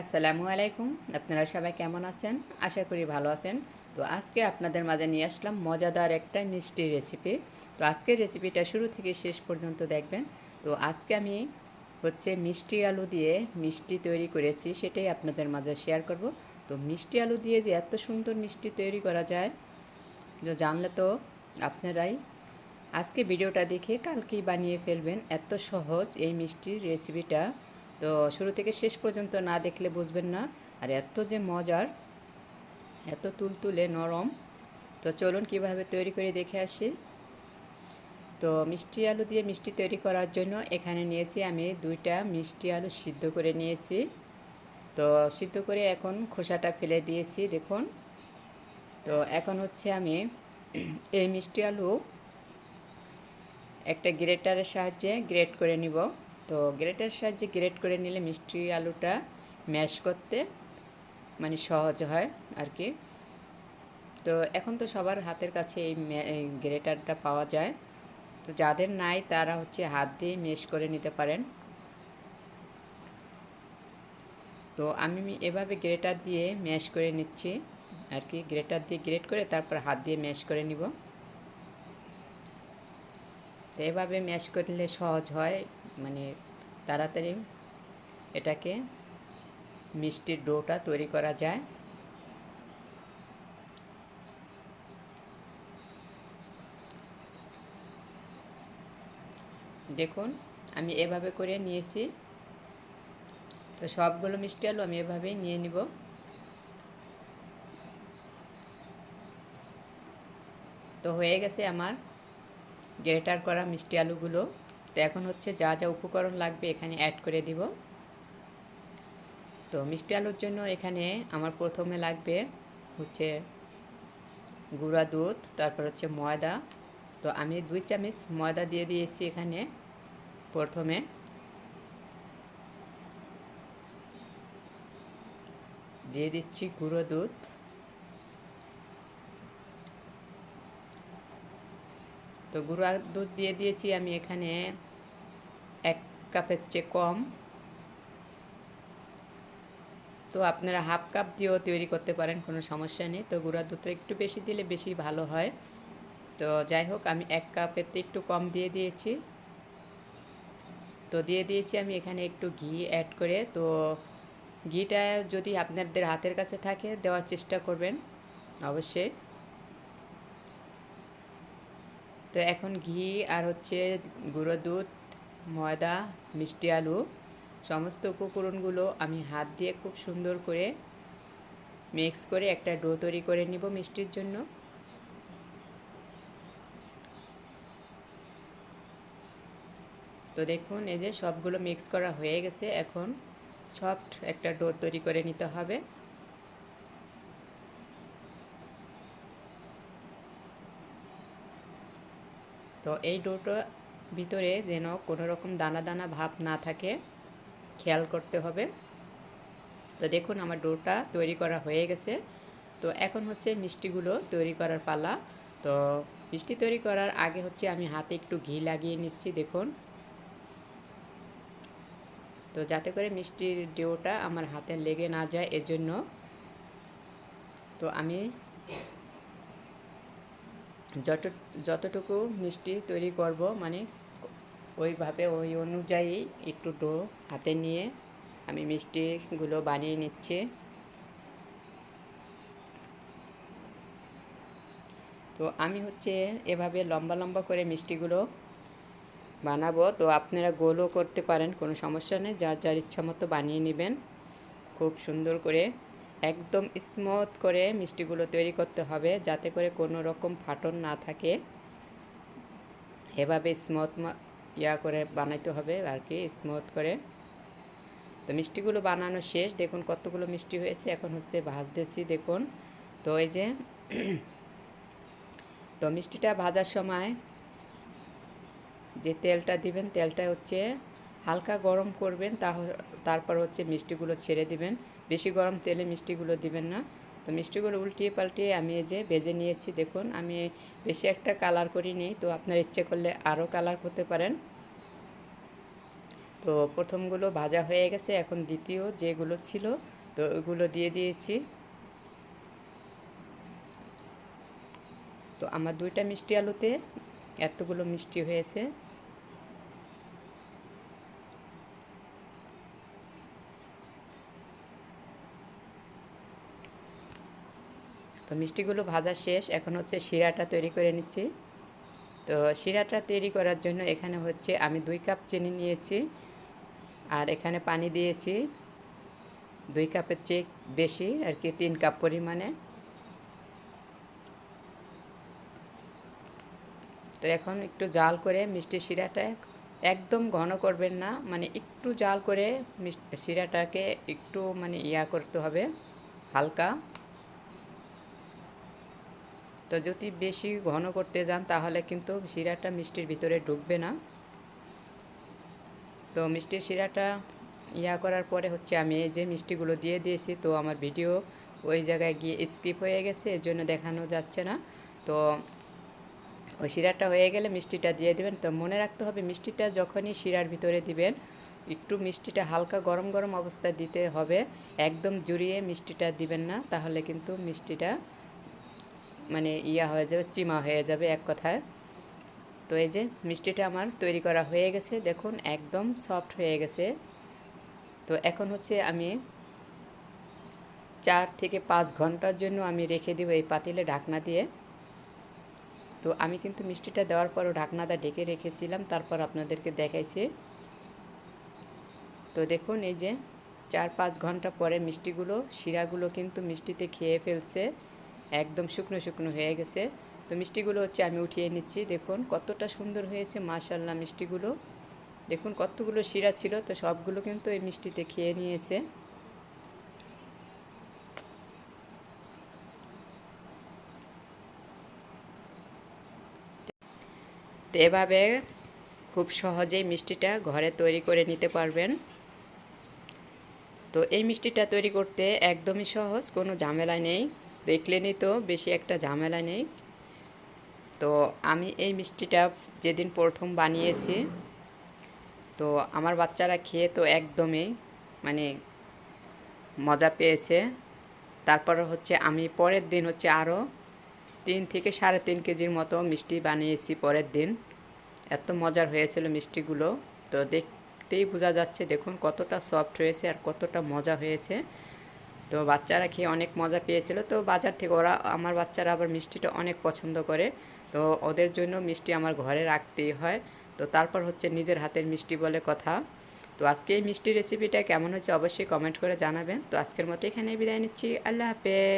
আসসালামু আলাইকুম। আপনারা সবাই কেমন আছেন? আশা করি ভালো আছেন। তো আজকে আপনাদের মাঝে নিয়ে আসলাম মজাদার একটা মিষ্টি রেসিপি তো আজকের রেসিপিটা শুরু থেকে শেষ পর্যন্ত দেখবেন। তো আজকে আমি হচ্ছে মিষ্টি আলু দিয়ে মিষ্টি তৈরি করেছি, সেটাই আপনাদের মাঝে শেয়ার করব। তো মিষ্টি আলু দিয়ে যে এত সুন্দর মিষ্টি তৈরি করা যায় যে জানলে তো আপনারাই আজকে ভিডিওটা দেখে কালকেই বানিয়ে ফেলবেন। এত সহজ এই মিষ্টির রেসিপিটা তো শুরু থেকে শেষ পর্যন্ত না দেখলে বুঝবেন না। আর এত যে মজার, এত তুলতুলে, নরম। তো চলুন কীভাবে তৈরি করে দেখে আসি। তো মিষ্টি আলু দিয়ে মিষ্টি তৈরি করার জন্য এখানে নিয়েছি আমি দুইটা মিষ্টি আলু সিদ্ধ করে নিয়েছি। তো সিদ্ধ করে এখন খোসাটা ফেলে দিয়েছি, দেখুন। তো এখন হচ্ছে আমি এই মিষ্টি আলু একটা গ্রেটারের সাহায্যে গ্রেট করে নিব। তো গ্রেটারের সাহায্যে গ্রেট করে নিলে মিষ্টি আলুটা ম্যাশ করতে মানে সহজ হয় আর কি। তো এখন তো সবার হাতের কাছে এই এই গ্রেটারটা পাওয়া যায়। তো যাদের নাই তারা হচ্ছে হাত দিয়ে মেশ করে নিতে পারেন। তো আমি এভাবে গ্রেটার দিয়ে ম্যাশ করে নিচ্ছি আর কি। গ্রেটার দিয়ে গ্রেট করে তারপর হাত দিয়ে ম্যাশ করে নিব। তো এভাবে ম্যাশ করলে সহজ হয়। মানে তাড়াতাড়ি এটাকে মিষ্টির ডোটা তৈরি করা যায়। দেখুন, আমি এভাবে করে নিয়েছি। তো সবগুলো মিষ্টি আলু আমি এভাবেই নিয়ে নিব। তো হয়ে গেছে আমার গ্রেটার করা মিষ্টি আলুগুলো। তো এখন হচ্ছে যা যা উপকরণ লাগবে এখানে অ্যাড করে দিব। তো মিষ্টি আলুর জন্য এখানে আমার প্রথমে লাগবে হচ্ছে গুঁড়া দুধ, তারপর হচ্ছে ময়দা। তো আমি দুই চামচ ময়দা দিয়ে দিয়েছি এখানে প্রথমে। দিয়ে দিচ্ছি গুঁড়ো দুধ। তো গুঁড়া দুধ দিয়ে দিয়েছি, আমি এখানে এক কাপের চেয়ে কম। তো আপনারা হাফ কাপ দিয়েও তৈরি করতে পারেন, কোনো সমস্যা নেই। তো গুঁড়া দুধটা একটু বেশি দিলে বেশি ভালো হয়। তো যাই হোক, আমি এক কাপের তো একটু কম দিয়ে দিয়েছি। তো দিয়ে দিয়েছি, আমি এখানে একটু ঘি অ্যাড করে। তো ঘিটা যদি আপনাদের হাতের কাছে থাকে, দেওয়ার চেষ্টা করবেন, অবশ্যই। তো এখন ঘি আর হচ্ছে গুঁড়ো দুধ, ময়দা, মিষ্টি আলু, সমস্ত উপকরণগুলো আমি হাত দিয়ে খুব সুন্দর করে মিক্স করে একটা ডো তৈরি করে নিব মিষ্টির জন্য। তো দেখুন, এই যে সবগুলো মিক্স করা হয়ে গেছে, এখন সফট একটা ডো তৈরি করে নিতে হবে। তো এই ডোটা ভিতরে যেন কোনো রকম দানা দানা ভাব না থাকে, খেয়াল করতে হবে। তো দেখুন আমার ডোটা তৈরি করা হয়ে গেছে। তো এখন হচ্ছে মিষ্টিগুলো তৈরি করার পালা। তো মিষ্টি তৈরি করার আগে হচ্ছে আমি হাতে একটু ঘি লাগিয়ে নিচ্ছি, দেখুন। তো যাতে করে মিষ্টির ডোটা আমার হাতে লেগে না যায়, এজন্য। তো আমি যত, যতটুকু মিষ্টি তৈরি করব মানে ওইভাবে ওই অনুযায়ী একটু ডো হাতে নিয়ে আমি মিষ্টিগুলো বানিয়ে নিচ্ছি। তো আমি হচ্ছে এভাবে লম্বা লম্বা করে মিষ্টিগুলো বানাবো। তো আপনারা গোলও করতে পারেন, কোনো সমস্যা নেই, যার যার ইচ্ছা মতো বানিয়ে নেবেন। খুব সুন্দর করে একদম স্মুথ করে মিষ্টিগুলো তৈরি করতে হবে যাতে করে কোনো রকম ফাটন না থাকে। এভাবে স্মুথ ইয়া করে বানাইতে হবে আর কি স্মুথ করে। তো মিষ্টিগুলো বানানো শেষ, দেখুন কতগুলো মিষ্টি হয়েছে, এখন হচ্ছে ভাজতেছি, দেখুন। তো এই যে, তো মিষ্টিটা ভাজার সময় যে তেলটা দিবেন, তেলটা হচ্ছে হালকা গরম করবেন তারপর হচ্ছে মিষ্টিগুলো ছেড়ে দিবেন। বেশি গরম তেলে মিষ্টিগুলো দিবেন না। তো মিষ্টিগুলো উল্টিয়ে পাল্টিয়ে আমি যে ভেজে নিয়েছি, দেখুন, আমি বেশি একটা কালার করিনি। তো আপনার ইচ্ছে করলে আরও কালার করতে পারেন। তো প্রথমগুলো ভাজা হয়ে গেছে, এখন দ্বিতীয় যেগুলো ছিল, তো ওগুলো দিয়ে দিয়েছি। তো আমার দুইটা মিষ্টি আলুতে এতগুলো মিষ্টি হয়েছে। তো মিষ্টিগুলো ভাজা শেষ। এখন হচ্ছে শিরাটা তৈরি করে নিচ্ছি। তো শিরাটা তৈরি করার জন্য এখানে হচ্ছে আমি দুই কাপ চিনি নিয়েছি আর এখানে পানি দিয়েছি। দুই কাপের চেয়ে বেশি, আর কি তিন কাপ পরিমাণে। তো এখন একটু জাল করে মিষ্টি শিরাটা একদম ঘন করবেন না মানে একটু জাল করে শিরাটাকে একটু মানে ইয়া করতে হবে, হালকা। তো যদি বেশি ঘন করতে যান, তাহলে কিন্তু শিরাটা মিষ্টির ভিতরে ঢুকবে না। তো মিষ্টির শিরাটা ইয়া করার পরে হচ্ছে আমি এই যে মিষ্টিগুলো দিয়ে দিয়েছি, তো আমার ভিডিও ওই জায়গায় গিয়ে স্কিপ হয়ে গেছে, এর জন্য দেখানো যাচ্ছে না। তো ওই শিরাটা হয়ে গেলে মিষ্টিটা দিয়ে দিবেন। তো মনে রাখতে হবে, মিষ্টিটা যখনই শিরার ভিতরে দিবেন, একটু মিষ্টিটা হালকা গরম গরম অবস্থায় দিতে হবে। একদম জুড়িয়ে মিষ্টিটা দিবেন না, তাহলে কিন্তু মিষ্টিটা মানে ইয়া হয়ে যাবে চিমা হয়ে যাবে এক কথায়। তো এই যে মিষ্টিটা আমার তৈরি করা হয়ে গেছে, দেখুন একদম সফট হয়ে গেছে। তো এখন হচ্ছে আমি চার থেকে পাঁচ ঘণ্টার জন্য আমি রেখে দেবো এই পাতিলে ঢাকনা দিয়ে। তো আমি কিন্তু মিষ্টিটা দেওয়ার পরও ঢাকনাটা ঢেকে রেখেছিলাম, তারপর আপনাদেরকে দেখাইছি। তো দেখুন এই যে চার পাঁচ ঘণ্টা পরে মিষ্টিগুলো, শিরাগুলো কিন্তু মিষ্টিতে খেয়ে ফেলছে। একদম শুকনো শুকনো হয়ে গেছে। তো মিষ্টিগুলো হচ্ছে আমি উঠিয়ে নিচ্ছি। দেখুন কতটা সুন্দর হয়েছে মাশাল্লাহ মিষ্টিগুলো। দেখুন কতগুলো শিরা ছিল, তো সবগুলো কিন্তু এই মিষ্টিতে খেয়ে নিয়েছে। তো এভাবে খুব সহজেই মিষ্টিটা ঘরে তৈরি করে নিতে পারবেন। তো এই মিষ্টিটা তৈরি করতে একদমই সহজ, কোনো ঝামেলা নেই। দেখলেনই তো, বেশি একটা ঝামেলা নেই। তো আমি এই মিষ্টিটা যেদিন প্রথম বানিয়েছি, তো আমার বাচ্চারা খেয়ে তো একদমই মানে মজা পেয়েছে। তারপর হচ্ছে আমি পরের দিন হচ্ছে আরও তিন থেকে সাড়ে তিন কেজির মতো মিষ্টি বানিয়েছি পরের দিন। এত মজার হয়েছিল মিষ্টিগুলো। তো দেখতেই বোঝা যাচ্ছে, দেখুন কতটা সফট হয়েছে আর কতটা মজা হয়েছে। তো বাচ্চারা খেয়ে অনেক মজা পেয়েছিল। তো বাজার থেকে ওরা, আমার বাচ্চারা আবার মিষ্টিটা অনেক পছন্দ করে। তো ওদের জন্য মিষ্টি আমার ঘরে রাখতেই হয়। তো তারপর হচ্ছে নিজের হাতের মিষ্টি বলে কথা। তো আজকে এই মিষ্টি রেসিপিটা কেমন হচ্ছে অবশ্যই কমেন্ট করে জানাবেন। তো আজকের মতো এখানে বিদায় নিচ্ছি। আল্লাহ হাফেজ।